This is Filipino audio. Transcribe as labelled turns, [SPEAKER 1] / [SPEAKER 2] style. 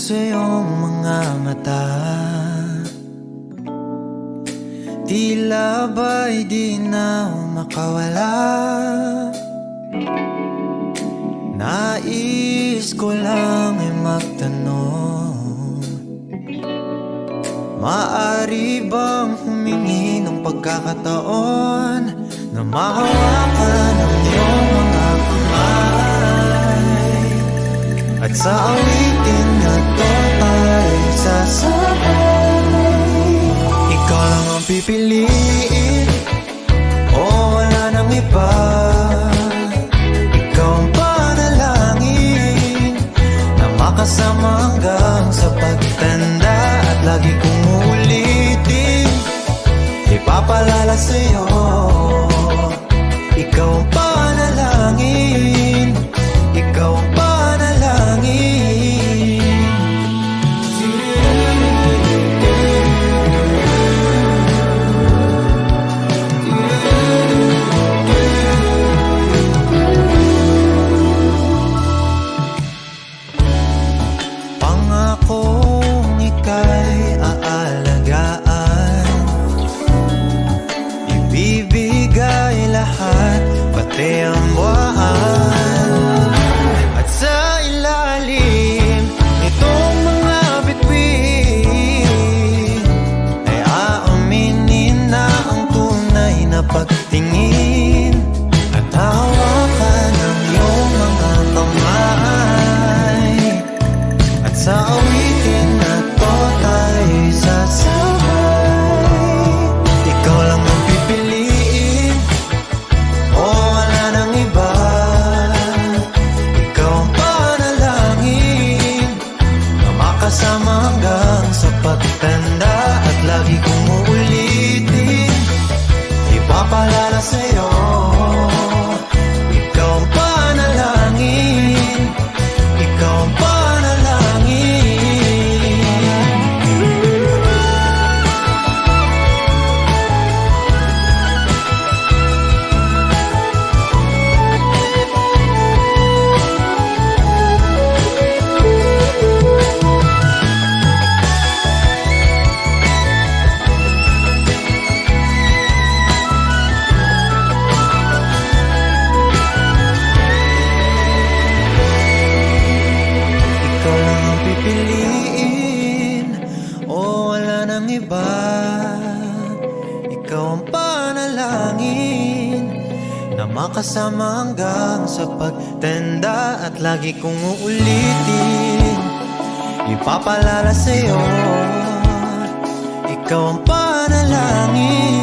[SPEAKER 1] sa iyong mga mata. Tila ba'y di na makawala? Nais ko lang ay magtanong. Maari bang humingi ng pagkakataon Na mahawakan ang iyong mga At sa awitin na to ay sasabay Ikaw lang ang pipiliin O wala nang iba. Ikaw ang panalangin Na makasama hanggang sa pagtanda At lagi kong uulitin Ipapalala sa'yo Ipapalala iba. Ikaw ang panalangin Na makasama hanggang sa pagtenda At lagi kong uulitin. Ipapalala sa'yo Ikaw ang panalangin